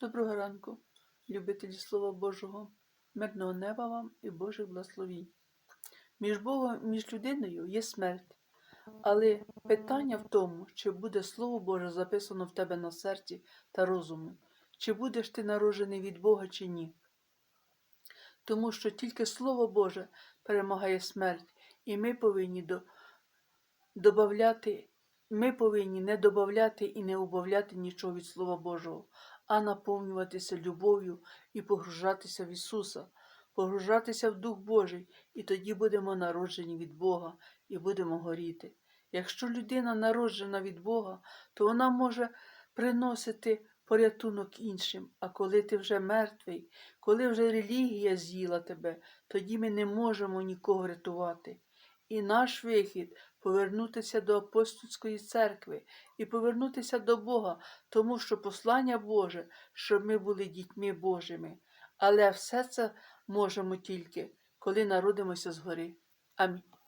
Доброго ранку, любителі Слова Божого, мирного неба вам і Божих благословінь. Між Богом, між людиною є смерть, але питання в тому, чи буде Слово Боже записано в тебе на серці та розумі, чи будеш ти народжений від Бога чи ні. Тому що тільки Слово Боже перемагає смерть, і ми повинні до, добавляти, ми повинні не добавляти і не убавляти нічого від Слова Божого, а наповнюватися любов'ю і погружатися в Ісуса, погружатися в Дух Божий, і тоді будемо народжені від Бога і будемо горіти. Якщо людина народжена від Бога, то вона може приносити порятунок іншим. А коли ти вже мертвий, коли вже релігія з'їла тебе, тоді ми не можемо нікого рятувати. І наш вихід повернутися до апостольської церкви і повернутися до Бога, тому що послання Боже, щоб ми були дітьми Божими. Але все це можемо тільки, коли народимося згори. Амінь.